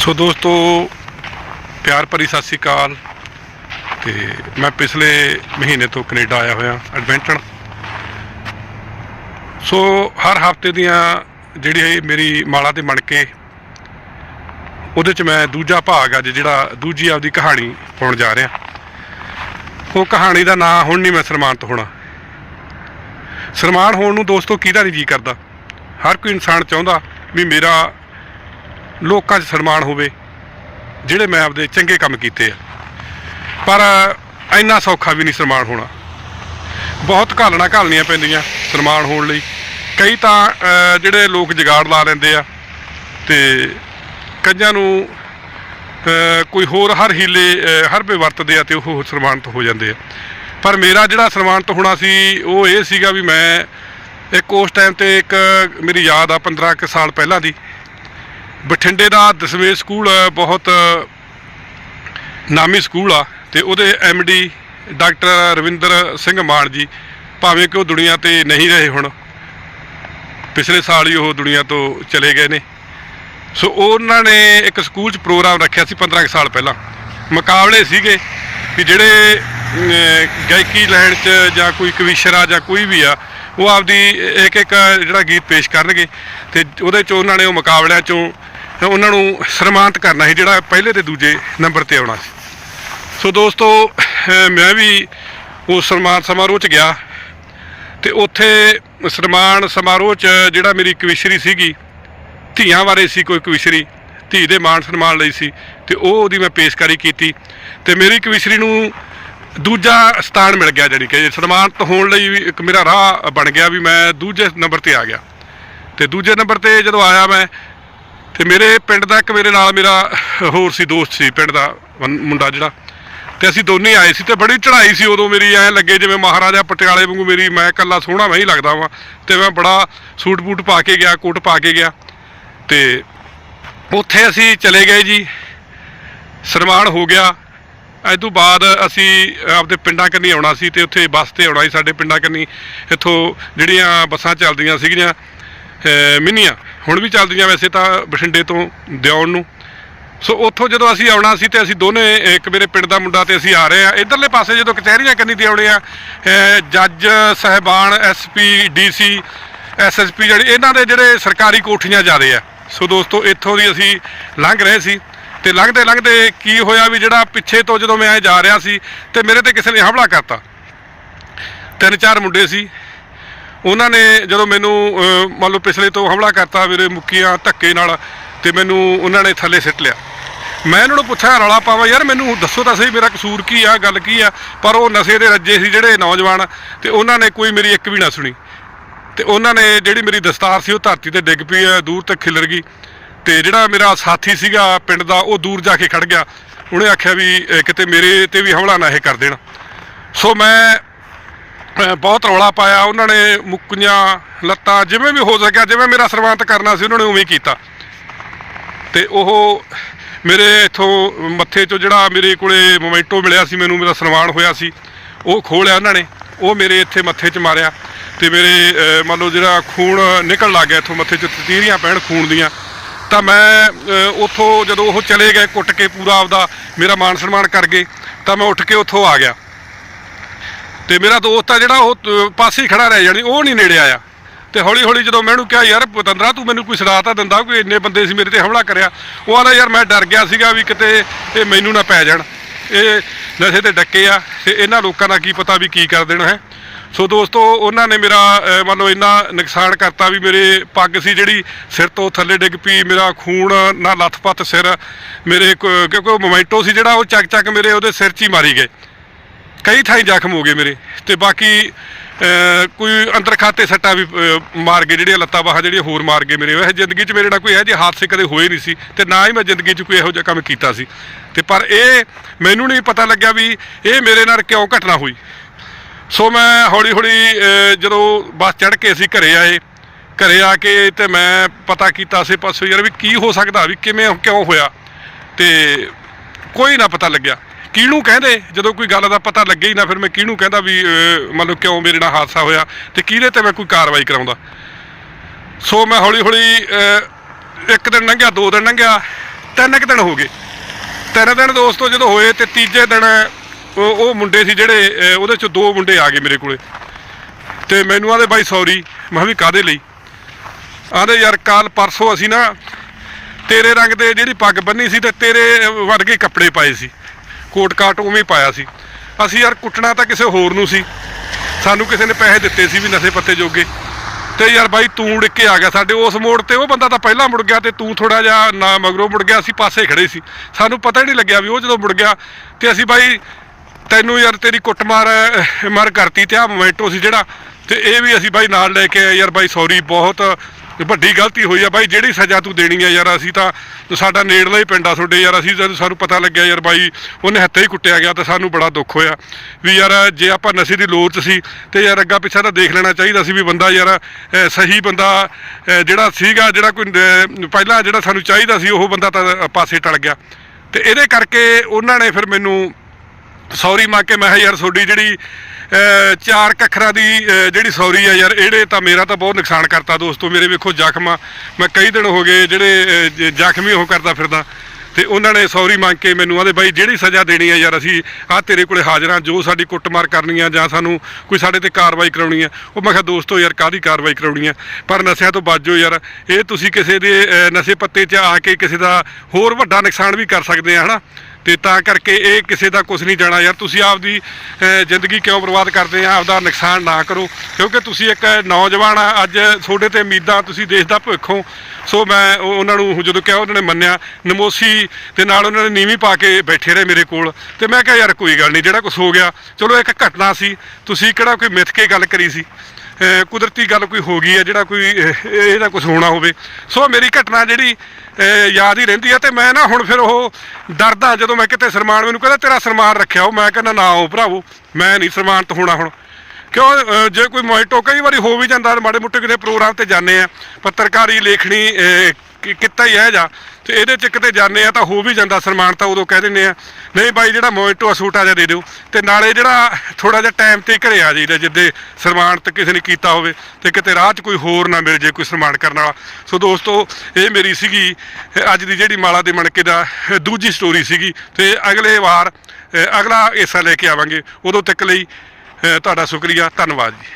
ਸੋ ਦੋਸਤੋ, ਪਿਆਰ ਭਰੀ ਸਤਿ ਸ੍ਰੀ ਅਕਾਲ। ਤੇ ਮੈਂ ਪਿਛਲੇ ਮਹੀਨੇ ਤੋਂ ਕੈਨੇਡਾ ਆਇਆ ਹੋਇਆ ਐਡਵੈਂਚਰ ਸੋ ਹਰ ਹਫ਼ਤੇ ਦੀਆਂ ਜਿਹੜੀ ਇਹ ਮੇਰੀ ਮਾਲਾ ਤੇ ਮਣਕੇ, ਉਹਦੇ ਚ ਮੈਂ ਦੂਜਾ ਭਾਗ ਅੱਜ ਜਿਹੜਾ ਦੂਜੀ ਆਪਦੀ ਕਹਾਣੀ ਪਾਉਣ ਜਾ ਰਿਹਾ। ਉਹ ਕਹਾਣੀ ਦਾ ਨਾਂ ਹੁਣ ਨਹੀਂ ਮੈਂ ਸਨਮਾਨਿਤ ਹੋਣਾ। ਸਨਮਾਨ ਹੋਣ ਨੂੰ ਦੋਸਤੋ ਕਿਹਦਾ ਨਹੀਂ ਜੀ ਕਰਦਾ? ਹਰ ਕੋਈ ਇਨਸਾਨ ਚਾਹੁੰਦਾ ਵੀ ਮੇਰਾ ਲੋਕਾਂ 'ਚ ਸਨਮਾਨ ਹੋਵੇ ਜਿਹੜੇ ਮੈਂ ਆਪਦੇ ਚੰਗੇ ਕੰਮ ਕੀਤੇ ਆ। ਪਰ ਇੰਨਾ ਸੌਖਾ ਵੀ ਨਹੀਂ ਸਨਮਾਨ ਹੋਣਾ। ਬਹੁਤ ਘਾਲਣਾ ਘਾਲਣੀਆਂ ਪੈਂਦੀਆਂ ਸਨਮਾਨ ਹੋਣ ਲਈ। ਕਈ ਤਾਂ ਜਿਹੜੇ ਲੋਕ ਜਗਾੜ ਲਾ ਲੈਂਦੇ ਆ ਤੇ ਕਈਆਂ ਨੂੰ ਕੋਈ ਹੋਰ ਹਰ ਹੀਲੇ ਅਹ, ਵਰਤਦੇ ਆ ਤੇ ਉਹ ਸਨਮਾਨਿਤ ਹੋ ਜਾਂਦੇ ਆ। ਪਰ ਮੇਰਾ ਜਿਹੜਾ ਸਨਮਾਨਿਤ ਹੋਣਾ ਸੀ ਉਹ ਇਹ ਸੀਗਾ ਵੀ ਮੈਂ ਇੱਕ ਉਸ ਟਾਈਮ ਤੇ ਇੱਕ ਮੇਰੀ ਯਾਦ ਆ 15 ਕੁ ਸਾਲ ਪਹਿਲਾਂ ਦੀ। ਬਠਿੰਡੇ ਦਾ ਦਸਵੇਂ ਸਕੂਲ ਬਹੁਤ ਨਾਮੀ ਸਕੂਲ ਆ ਤੇ ਉਹਦੇ ਡੀ ਡਾਕਟਰ ਰਵਿੰਦਰ ਸਿੰਘ ਮਾਨ ਜੀ ਭਾਵੇਂ ਕਿ ਉਹ ਦੁਨੀਆ ਤੇ ਨਹੀਂ ਰਹੇ ਹੁਣ, ਪਿਛਲੇ ਸਾਲ ਹੀ ਉਹ ਦੁਨੀਆ ਤੋਂ ਚਲੇ ਗਏ ਨੇ। ਸੋ ਉਹਨਾਂ ਨੇ ਇੱਕ ਸਕੂਲ 'ਚ ਪ੍ਰੋਗਰਾਮ ਰੱਖਿਆ ਸੀ 15 ਕੁ ਸਾਲ ਪਹਿਲਾਂ। ਮੁਕਾਬਲੇ ਸੀਗੇ ਵੀ ਜਿਹੜੇ ਗਾਇਕੀ ਲੈਣ 'ਚ ਜਾਂ ਕੋਈ ਕਵੀਸ਼ਰ ਆ ਜਾਂ ਕੋਈ ਵੀ ਆ, ਉਹ ਆਪਦੀ ਇੱਕ ਇੱਕ ਜਿਹੜਾ ਗੀਤ ਪੇਸ਼ ਕਰਨਗੇ ਤੇ ਉਹਦੇ 'ਚ ਉਹਨਾਂ ਨੇ ਉਹ ਮੁਕਾਬਲਿਆਂ 'ਚੋਂ ਉਹਨਾਂ ਨੂੰ ਸਨਮਾਨਿਤ ਕਰਨਾ ਸੀ, ਜਿਹੜਾ ਪਹਿਲੇ ਤੇ ਦੂਜੇ ਨੰਬਰ ਤੇ ਆਉਣਾ ਸੀ। ਸੋ ਦੋਸਤੋ ਮੈਂ ਵੀ ਉਸ ਸਨਮਾਨ ਸਮਾਰੋਹ 'ਚ ਗਿਆ ਤੇ ਉੱਥੇ ਸਨਮਾਨ ਸਮਾਰੋਹ 'ਚ ਜਿਹੜਾ ਮੇਰੀ ਕਵਿਸ਼ਰੀ ਸੀਗੀ, ਧੀਆਂ ਬਾਰੇ ਸੀ ਕੋਈ ਕਵਿਸ਼ਰੀ, ਧੀ ਦੇ ਮਾਣ ਸਨਮਾਨ ਲਈ ਸੀ ਤੇ ਉਹ ਉਹਦੀ ਮੈਂ ਪੇਸ਼ਕਾਰੀ ਕੀਤੀ ਤੇ ਮੇਰੀ ਕਵਿਸ਼ਰੀ ਨੂੰ ਦੂਜਾ ਸਥਾਨ ਮਿਲ ਗਿਆ, ਜਾਣੀ ਕਿ ਸਨਮਾਨਿਤ ਹੋਣ ਲਈ ਵੀ ਇੱਕ ਮੇਰਾ ਰਾਹ ਬਣ ਗਿਆ ਵੀ ਮੈਂ ਦੂਜੇ ਨੰਬਰ ਤੇ ਆ ਗਿਆ। ਤੇ ਦੂਜੇ ਨੰਬਰ ਤੇ ਜਦੋਂ ਆਇਆ ਮੈਂ ਤੇ ਮੇਰੇ ਪਿੰਡ ਦਾ ਇੱਕ ਮੇਰੇ ਨਾਲ ਮੇਰਾ ਹੋਰ ਸੀ ਦੋਸਤ ਸੀ, ਪਿੰਡ ਦਾ ਵਨ- ਮੁੰਡਾ ਜਿਹੜਾ। ਤੇ ਅਸੀਂ ਦੋਨੇ ਆਏ ਸੀ ਤੇ ਬੜੀ ਚੜ੍ਹਾਈ ਸੀ ਉਦੋਂ ਮੇਰੀ, ਐ ਲੱਗੇ ਜਿਵੇਂ ਮਹਾਰਾਜਾ ਪਟਿਆਲੇ ਵਾਂਗੂ ਮੇਰੀ, ਮੈਂ ਇਕੱਲਾ ਸੋਹਣਾ ਮੈਂ ਹੀ ਲੱਗਦਾ ਵਾਂ। ਤੇ ਮੈਂ ਬੜਾ ਸੂਟ ਬੂਟ ਪਾ ਕੇ ਗਿਆ, ਕੋਟ ਪਾ ਕੇ ਗਿਆ। ਤੇ ਉੱਥੇ ਅਸੀਂ ਚਲੇ ਗਏ ਜੀ, ਸਨਮਾਨ ਹੋ ਗਿਆ। ਅੱਜ ਤੋਂ ਬਾਅਦ ਅਸੀਂ ਆਪਦੇ ਪਿੰਡਾਂ ਕੰਨੀ ਆਉਣਾ ਸੀ ਤੇ ਉੱਥੇ ਬੱਸ ਤੇ ਆਉਣਾ ਸੀ ਸਾਡੇ ਪਿੰਡਾਂ ਕੰਨੀ। ਇੱਥੋਂ ਜਿਹੜੀਆਂ ਬੱਸਾਂ ਚੱਲਦੀਆਂ ਸੀਗੀਆਂ ਮਿੰਨੀਆਂ ਹੁਣ ਵੀ ਚੱਲਦੀਆਂ ਵੈਸੇ ਤਾਂ ਬਠਿੰਡੇ ਤੋਂ ਦਿਉਣ ਨੂੰ। ਸੋ ਉੱਥੋਂ ਜਦੋਂ ਅਸੀਂ ਆਉਣਾ ਸੀ ਤੇ ਅਸੀਂ ਦੋਨੇ, ਇੱਕ ਮੇਰੇ ਪਿੰਡ ਦਾ ਮੁੰਡਾ ਤੇ ਅਸੀਂ ਆ ਰਹੇ ਆ ਇਧਰਲੇ ਪਾਸੇ ਜਦੋਂ ਕਚਹਿਰੀਆਂ ਕੰਨੀ ਤੇ ਆਉਣੇ ਆ, ਅਹ, ਜੱਜ, ਸਹਿਬਾਨ ਐਸਪੀ ਡੀਸੀ ਐਸਐਸਪੀ ਜਿਹੜੇ, ਇਹਨਾਂ ਦੇ ਜਿਹੜੇ ਸਰਕਾਰੀ ਕੋਠੀਆਂ ਜ਼ਿਆਦੇ ਆ। ਸੋ ਦੋਸਤੋ, ਇੱਥੋਂ ਦੀ ਅਸੀਂ ਲੰਘ ਰਹੇ ਸੀ ਤੇ ਲੰਘਦੇ ਲੰਘਦੇ ਕੀ ਹੋਇਆ ਵੀ ਜਿਹੜਾ ਪਿੱਛੇ ਤੋਂ ਜਦੋਂ ਮੈਂ ਜਾ ਰਿਹਾ ਸੀ ਤੇ ਮੇਰੇ ਤੇ ਕਿਸੇ ਨੇ ਹਮਲਾ ਕਰਤਾ। ਤਿੰਨ ਚਾਰ ਮੁੰਡੇ ਸੀ। ਉਹਨਾਂ ਨੇ ਜਦੋਂ ਮੈਨੂੰ ਮੰਨ ਲਓ ਪਿਛਲੇ ਤੋਂ ਹਮਲਾ ਕਰਤਾ ਮੇਰੇ ਮੁੱਕੀਆਂ ਧੱਕੇ ਨਾਲ ਤੇ ਮੈਨੂੰ ਉਹਨਾਂ ਨੇ ਥੱਲੇ ਸਿੱਟ ਲਿਆ। ਮੈਂ ਉਹਨਾਂ ਨੂੰ ਪੁੱਛਿਆ, ਰੌਲਾ ਪਾਵਾਂ ਯਾਰ, ਮੈਨੂੰ ਦੱਸੋ ਤਾਂ ਸਹੀ ਮੇਰਾ ਕਸੂਰ ਕੀ ਆ, ਗੱਲ ਕੀ ਆ? ਪਰ ਉਹ ਨਸ਼ੇ ਦੇ ਰੱਜੇ ਸੀ ਜਿਹੜੇ ਨੌਜਵਾਨ ਤੇ ਉਹਨਾਂ ਨੇ ਕੋਈ ਮੇਰੀ ਇੱਕ ਵੀ ਨਾ ਸੁਣੀ। ਤੇ ਉਹਨਾਂ ਨੇ ਜਿਹੜੀ ਮੇਰੀ ਦਸਤਾਰ ਸੀ ਉਹ ਧਰਤੀ ਤੇ ਡਿੱਗ ਪਈ ਆ, ਦੂਰ ਤੱਕ ਖਿਲਰ ਗਈ। ਤੇ ਜਿਹੜਾ ਮੇਰਾ ਸਾਥੀ ਸੀਗਾ ਪਿੰਡ ਦਾ, ਉਹ ਦੂਰ ਜਾ ਕੇ ਖੜ ਗਿਆ। ਉਹਨੇ ਆਖਿਆ ਵੀ ਕਿਤੇ ਮੇਰੇ ਤੇ ਵੀ ਹਮਲਾ ਨਾ ਇਹ ਕਰ ਦੇਣ। ਸੋ ਮੈਂ ਬਹੁਤ ਰੌਲਾ ਪਾਇਆ ਉਹਨਾਂ ਨੇ ਮੁੱਕੀਆਂ ਲੱਤਾਂ ਜਿਵੇਂ ਵੀ ਹੋ ਸਕਿਆ ਜਿਵੇਂ ਮੇਰਾ ਸਰਬੰਤ ਕਰਨਾ ਸੀ ਉਹਨਾਂ ਨੇ ਉਵੇਂ ਕੀਤਾ। ਤੇ ਉਹ ਮੇਰੇ ਇਥੋਂ ਮੱਥੇ 'ਚੋਂ ਜਿਹੜਾ ਮੇਰੇ ਕੋਲੇ ਮੋਮੈਂਟੋ ਮਿਲਿਆ ਸੀ ਮੈਨੂੰ ਮੇਰਾ ਸਨਮਾਨ ਹੋਇਆ ਸੀ ਉਹ ਖੋਲਿਆ ਉਹਨਾਂ ਨੇ ਉਹ ਮੇਰੇ ਇੱਥੇ ਮੱਥੇ 'ਚ ਮਾਰਿਆ। ਤੇ ਮੇਰੇ ਮੰਨ ਲਓ ਜਿਹੜਾ ਖੂਨ ਨਿਕਲ ਲੱਗ ਗਿਆ ਇੱਥੋਂ ਮੱਥੇ 'ਚ ਤੀਰੀਆਂ ਪੈਣ ਖੂਨ ਦੀਆਂ। ਤਾਂ ਮੈਂ ਅਹ, ਉੱਥੋਂ ਜਦੋਂ ਉਹ ਚਲੇ ਗਏ ਕੁੱਟ ਕੇ ਪੂਰਾ ਆਪਦਾ ਮੇਰਾ ਮਾਨ ਸਨਮਾਨ ਕਰ ਗਏ ਤਾਂ ਮੈਂ ਉੱਠ ਕੇ ਉੱਥੋਂ ਆ ਗਿਆ। ਤੇ ਮੇਰਾ ਦੋਸਤ ਆ ਜਿਹੜਾ ਉਹ ਪਾਸੇ ਹੀ ਖੜਾ ਰਹਿ ਜਾਣੀ, ਉਹ ਨਹੀਂ ਨੇੜੇ ਆਇਆ। ਤੇ ਹੌਲੀ ਹੌਲੀ ਜਦੋਂ ਮੈਂ ਉਹਨੂੰ ਕਿਹਾ, ਯਾਰ ਪਤੰਦਰਾ, ਤੂੰ ਮੈਨੂੰ ਕੋਈ ਸੜਾ ਤਾਂ ਦਿੰਦਾ ਕੋਈ ਇੰਨੇ ਬੰਦੇ ਸੀ ਮੇਰੇ ਤੇ ਹਮਲਾ ਕਰਿਆ? ਉਹ ਆਲਾ ਯਾਰ ਮੈਂ ਡਰ ਗਿਆ ਸੀਗਾ ਵੀ ਕਿਤੇ ਇਹ ਮੈਨੂੰ ਨਾ ਪੈ ਜਾਣ। ਇਹ ਨਸ਼ੇ ਤੇ ਡੱਕੇ ਆ ਤੇ ਇਹਨਾਂ ਲੋਕਾਂ ਦਾ ਕੀ ਪਤਾ ਵੀ ਕੀ ਕਰ ਦੇਣਾ ਹੈ। ਸੋ ਦੋਸਤੋ, ਉਹਨਾਂ ਨੇ ਮੇਰਾ ਮੰਨ ਲਓ ਇੰਨਾ ਨੁਕਸਾਨ ਕਰਤਾ ਵੀ ਮੇਰੇ ਪੱਗ ਸੀ ਜਿਹੜੀ, ਸਿਰ ਤੋਂ ਥੱਲੇ ਡਿੱਗ ਪਈ, ਮੇਰਾ ਖੂਨ ਨਾ ਲੱਥ ਪੱਥ ਸਿਰ, ਮੇਰੇ ਕਿਉਂਕਿ ਉਹ ਮੋਮੈਂਟੋ ਸੀ ਜਿਹੜਾ, ਉਹ ਚੱਕ ਚੱਕ ਮੇਰੇ ਉਹਦੇ ਸਿਰ 'ਚ ਹੀ ਮਾਰੀ ਗਏ। ਕਈ ਥਾਈਂ ਜ਼ਖਮ ਹੋ ਗਏ ਮੇਰੇ ਤੇ ਬਾਕੀ ਕੋਈ ਅੰਦਰ ਖਾਤੇ ਸੱਟਾਂ ਵੀ ਮਾਰ ਗਏ ਜਿਹੜੀਆਂ ਲੱਤਾਂ ਬਾਹਾਂ ਜਿਹੜੀਆਂ ਹੋਰ ਮਾਰ ਗਏ ਮੇਰੇ। ਵੈਸੇ ਜ਼ਿੰਦਗੀ 'ਚ ਮੇਰੇ ਨਾਲ ਕੋਈ ਇਹੋ ਜਿਹੇ ਹਾਦਸੇ ਕਦੇ ਹੋਏ ਨਹੀਂ ਸੀ ਤੇ ਨਾ ਹੀ ਮੈਂ ਜ਼ਿੰਦਗੀ 'ਚ ਕੋਈ ਇਹੋ ਜਿਹਾ ਕੰਮ ਕੀਤਾ ਸੀ। ਤੇ ਪਰ ਇਹ ਮੈਨੂੰ ਨਹੀਂ ਪਤਾ ਲੱਗਿਆ ਵੀ ਇਹ ਮੇਰੇ ਨਾਲ ਕਿਉਂ ਘਟਨਾ ਹੋਈ। ਸੋ ਮੈਂ ਹੌਲੀ ਹੌਲੀ ਜਦੋਂ ਬੱਸ ਚੜ੍ਹ ਕੇ ਅਸੀਂ ਘਰੇ ਆਏ, ਘਰੇ ਆ ਕੇ ਤੇ ਮੈਂ ਪਤਾ ਕੀਤਾ ਆਸੇ ਪਾਸੇ ਯਾਰ ਵੀ ਕੀ ਹੋ ਸਕਦਾ, ਵੀ ਕਿਵੇਂ ਕਿਉਂ ਹੋਇਆ। ਤੇ ਕੋਈ ਨਾ ਪਤਾ ਲੱਗਿਆ। ਕਿਹਨੂੰ ਕਹਿੰਦੇ? ਜਦੋਂ ਕੋਈ ਗੱਲ ਦਾ ਪਤਾ ਲੱਗੇ ਹੀ ਨਾ, ਫਿਰ ਮੈਂ ਕਿਹਨੂੰ ਕਹਿੰਦਾ ਵੀ ਮਤਲਬ ਕਿਉਂ ਮੇਰੇ ਨਾਲ ਹਾਦਸਾ ਹੋਇਆ ਤੇ ਕਿਹਦੇ ਤੇ ਮੈਂ ਕੋਈ ਕਾਰਵਾਈ ਕਰਾਉਂਦਾ? ਸੋ ਮੈਂ ਹੌਲੀ ਹੌਲੀ ਇੱਕ ਦਿਨ ਲੰਘਿਆ, ਦੋ ਦਿਨ ਲੰਘਿਆ, ਤਿੰਨ ਕੁ ਦਿਨ ਹੋ ਗਏ। ਤਿੰਨ ਦਿਨ ਦੋਸਤੋ ਜਦੋਂ ਹੋਏ ਤੇ ਤੀਜੇ ਦਿਨ, ਉਹ ਮੁੰਡੇ ਸੀ ਜਿਹੜੇ ਉਹਦੇ 'ਚੋਂ ਦੋ ਮੁੰਡੇ ਆ ਗਏ ਮੇਰੇ ਕੋਲੇ। ਤੇ ਮੈਨੂੰ ਆਦੇ ਬਾਈ ਸੌਰੀ ਮੈਂ ਕਿਹਾ ਵੀ ਕਾਦੇ ਲਈ? ਆਂਦੇ ਯਾਰ ਕੱਲ ਪਰਸੋਂ ਅਸੀਂ ਨਾ ਤੇਰੇ ਰੰਗ ਦੇ ਜਿਹੜੀ ਪੱਗ ਬੰਨੀ ਸੀ ਤੇ ਤੇਰੇ ਵਰਗੇ ਕੱਪੜੇ ਪਾਏ ਸੀ। ਕੋਟ ਕਾਟ ਉਵੇਂ ਪਾਇਆ ਸੀ। ਅਸੀਂ ਯਾਰ ਕੁੱਟਣਾ ਤਾਂ ਕਿਸੇ ਹੋਰ ਨੂੰ ਸੀ। ਸਾਨੂੰ ਕਿਸੇ ਨੇ ਪੈਸੇ ਦਿੱਤੇ ਸੀ ਵੀ ਨਸ਼ੇ ਪੱਤੇ ਜੋਗੇ। ਤੇ ਯਾਰ ਬਾਈ ਤੂੰ ਉੜ ਕੇ ਆ ਗਿਆ ਸਾਡੇ ਉਸ ਮੋੜ ਤੇ, ਉਹ ਬੰਦਾ ਤਾਂ ਪਹਿਲਾਂ ਮੁੜ ਗਿਆ ਤੇ ਤੂੰ ਥੋੜਾ ਜਿਹਾ ਨਾ ਮਗਰੋਂ ਮੁੜ ਗਿਆ, ਅਸੀਂ ਪਾਸੇ ਖੜੇ ਸੀ। ਸਾਨੂੰ ਪਤਾ ਹੀ ਨਹੀਂ ਲੱਗਿਆ ਵੀ ਉਹ ਜਦੋਂ ਮੁੜ ਗਿਆ ਤੇ ਅਸੀਂ ਬਾਈ ਤੈਨੂੰ ਯਾਰ ਤੇਰੀ ਕੁੱਟਮਾਰ ਮਾਰ ਕਰਤੀ ਤੇ ਆ ਮੋਮੈਂਟੋ ਸੀ ਜਿਹੜਾ। ਤੇ ਇਹ ਵੀ ਅਸੀਂ ਬਾਈ ਨਾਲ ਲੈ ਕੇ ਆਏ। ਯਾਰ ਬਾਈ ਸੌਰੀ ਬਹੁਤ ਵੱਡੀ ਗਲਤੀ ਹੋਈ ਆ ਬਾਈ, ਜਿਹੜੀ ਸਜ਼ਾ ਤੂੰ ਦੇਣੀ ਆ ਯਾਰ, ਅਸੀਂ ਤਾਂ ਸਾਡਾ ਨੇੜਲਾ ਹੀ ਪਿੰਡ ਆ ਤੁਹਾਡੇ ਯਾਰ, ਅਸੀਂ ਜਦੋਂ ਸਾਨੂੰ ਪਤਾ ਲੱਗਿਆ ਯਾਰ ਬਾਈ, ਉਹਨੇ ਹੱਥੇ ਹੀ ਕੁੱਟਿਆ ਗਿਆ ਤਾਂ ਸਾਨੂੰ ਬੜਾ ਦੁੱਖ ਹੋਇਆ। ਵੀ ਯਾਰ, ਜੇ ਆਪਾਂ ਨਸ਼ੇ ਦੀ ਲੋੜ 'ਚ ਸੀ ਤੇ ਯਾਰ ਅੱਗਾ ਪਿੱਛਾ ਤਾਂ ਦੇਖ ਲੈਣਾ ਚਾਹੀਦਾ ਸੀ ਵੀ ਬੰਦਾ ਯਾਰ ਸਹੀ ਬੰਦਾ ਜਿਹੜਾ ਸੀਗਾ, ਜਿਹੜਾ ਕੋਈ ਪਹਿਲਾਂ ਜਿਹੜਾ ਸਾਨੂੰ ਚਾਹੀਦਾ ਸੀ, ਉਹ ਬੰਦਾ ਤਾਂ ਪਾਸੇ ਟਲ ਗਿਆ। ਤੇ ਇਹਦੇ ਕਰਕੇ ਉਹਨਾਂ ਨੇ ਫਿਰ ਮੈਨੂੰ ਸੌਰੀ ਮੰਗ ਕੇ ਮੈਂ ਕਿਹਾ ਯਾਰ ਤੁਹਾਡੀ ਜਿਹੜੀ ਚਾਰ ਕੱਖਰਾਂ ਦੀ ਜਿਹੜੀ ਸੌਰੀ ਆ ਯਾਰ ਇਹੜੇ ਤਾਂ ਮੇਰਾ ਤਾਂ ਬਹੁਤ ਨੁਕਸਾਨ ਕਰਤਾ ਦੋਸਤੋ, ਮੇਰੇ ਵੇਖੋ ਜ਼ਖਮ ਆ। ਮੈਂ ਕਈ ਦਿਨ ਹੋ ਗਏ ਜਿਹੜੇ ਜ਼ਖਮੀ ਉਹ ਕਰਦਾ ਫਿਰਦਾ। ਤੇ ਉਹਨਾਂ ਨੇ ਸੌਰੀ ਮੰਗ ਕੇ ਮੈਨੂੰ ਆਦੇ ਬਾਈ, ਜਿਹੜੀ ਸਜ਼ਾ ਦੇਣੀ ਹੈ ਯਾਰ, ਅਸੀਂ ਆ ਤੇਰੇ ਕੋਲੇ ਹਾਜ਼ਰ ਹਾਂ ਜੋ ਸਾਡੀ ਕੁੱਟਮਾਰ ਕਰਨੀ ਆ ਜਾਂ ਸਾਨੂੰ ਕੋਈ ਸਾਡੇ ਤੇ ਕਾਰਵਾਈ ਕਰਾਉਣੀ ਆ। ਉਹ ਮੈਂ ਕਿਹਾ, ਦੋਸਤੋ ਯਾਰ ਕਾਦੀ ਕਾਰਵਾਈ ਕਰਾਉਣੀ ਆ? ਪਰ ਨਸ਼ਿਆਂ ਤੋਂ ਬਾਜੋ ਯਾਰ। ਇਹ ਤੁਸੀਂ ਕਿਸੇ ਦੇ ਨਸ਼ੇ ਪੱਤੇ 'ਚ ਆ ਕੇ ਕਿਸੇ ਦਾ ਹੋਰ ਵੱਡਾ ਨੁਕਸਾਨ ਵੀ ਕਰ ਸਕਦੇ ਆ, ਹਨਾ? ਤੇ ਤਾਂ ਕਰਕੇ ਇਹ ਕਿਸੇ ਦਾ ਕੁਝ ਨਹੀਂ ਜਾਣਾ ਯਾਰ। ਤੁਸੀਂ ਆਪਦੀ ਜ਼ਿੰਦਗੀ ਕਿਉਂ ਬਰਬਾਦ ਕਰਦੇ ਆ? ਆਪਦਾ ਨੁਕਸਾਨ ਨਾ ਕਰੋ। ਕਿਉਂਕਿ ਤੁਸੀਂ ਇੱਕ ਨੌਜਵਾਨ ਆ, ਅੱਜ ਤੁਹਾਡੇ ਤੇ ਉਮੀਦਾਂ ਤੁਸੀਂ ਦੇਸ਼ ਦਾ ਭਵਿੱਖ ਹੋ। ਸੋ ਮੈਂ ਉਹਨਾਂ ਨੂੰ ਜਦੋਂ ਕਿਹਾ, ਉਹਨਾਂ ਨੇ ਮੰਨਿਆ, ਨਮੋਸੀ ਦੇ ਨਾਲ ਉਹਨਾਂ ਨੇ ਨੀਵੀਂ ਪਾ ਕੇ ਬੈਠੇ ਰਹੇ ਮੇਰੇ ਕੋਲ। ਤੇ ਮੈਂ ਕਿਹਾ, ਯਾਰ, ਕੋਈ ਗੱਲ ਨਹੀਂ, ਜਿਹੜਾ ਕੁਝ ਹੋ ਗਿਆ, ਚਲੋ ਇੱਕ ਘਟਨਾ ਸੀ। ਤੁਸੀਂ ਕਿਹੜਾ ਕੋਈ ਮਿੱਥ ਕੇ ਗੱਲ ਕਰੀ ਸੀ? ਕੁਦਰਤੀ ਗੱਲ ਕੋਈ ਹੋ ਗਈ ਹੈ, ਜਿਹੜਾ ਕੋਈ ਇਹਦਾ ਕੁਝ ਹੋਣਾ ਹੋਵੇ। ਸੋ ਮੇਰੀ ਘਟਨਾ ਜਿਹੜੀ ਯਾਦ ਹੀ ਰਹਿੰਦੀ ਹੈ ਤੇ ਮੈਂ ਨਾ ਹੁਣ ਫਿਰ ਉਹ ਡਰਦਾ ਜਦੋਂ ਮੈਂ ਕਿਤੇ ਸਨਮਾਨ ਮੈਨੂੰ ਕਹਿੰਦਾ ਤੇਰਾ ਸਰਮਾਨ ਰੱਖਿਆ ਉਹ ਮੈਂ ਕਹਿੰਦਾ ਨਾ ਉਹ ਭਰਾਵੋ ਮੈਂ ਨਹੀਂ ਸਨਮਾਨਤ ਹੋਣਾ ਹੁਣ। ਕਿਉਂ ਜੇ ਕੋਈ ਮੋਇਟੋ ਕਈ ਵਾਰੀ ਹੋ ਵੀ ਜਾਂਦਾ ਮਾੜੇ ਮੋਟੇ ਕਿਤੇ ਪ੍ਰੋਗਰਾਮ ਤੇ ਜਾਂਦੇ ਆ ਪੱਤਰਕਾਰੀ ਲੇਖਣੀ ਅਹ, ਕਿੱਤਾ ਹੀ ਹੈ ਜਾਂ ਤੇ ਇਹਦੇ ਚ ਕਿਤੇ ਜਾਂਦੇ ਆ ਤਾਂ ਹੋ ਵੀ ਜਾਂਦਾ ਸਨਮਾਨ ਤਾਂ ਉਦੋਂ ਕਹਿ ਦਿੰਦੇ ਆ, ਨਹੀਂ ਬਾਈ ਜਿਹੜਾ ਮੋਇਟੋ ਸੂਟਾ ਜਿਹਾ ਦੇ ਦਿਓ। ਤੇ ਨਾਲੇ ਜਿਹੜਾ ਥੋੜਾ ਜਿਹਾ ਟਾਈਮ ਤੇ ਘਰੇ ਆ ਜਾਈਦਾ ਜਿੱਦੇ ਸਨਮਾਨਤ ਕਿਸੇ ਨੇ ਕੀਤਾ ਹੋਵੇ ਤੇ ਕਿਤੇ ਰਾਹ 'ਚ ਕੋਈ ਹੋਰ ਨਾ ਮਿਲ ਜੇ ਕੋਈ ਸਨਮਾਨ ਕਰਨ ਵਾਲਾ। ਸੋ ਦੋਸਤੋ, ਇਹ ਮੇਰੀ ਸੀਗੀ, ਅੱਜ ਦੀ ਜਿਹੜੀ ਮਾਲਾ ਦੇ ਮਣਕੇ ਦਾ ਦੂਜੀ ਸਟੋਰੀ ਸੀਗੀ। ਤੇ ਅਗਲੇ ਵਾਰ ਅਗਲਾ ਹਿੱਸਾ ਲੈ ਕੇ ਆਵਾਂਗੇ। ਉਦੋਂ ਤੱਕ ਲਈ ਤੁਹਾਡਾ ਸ਼ੁਕਰੀਆ, ਧੰਨਵਾਦ ਜੀ।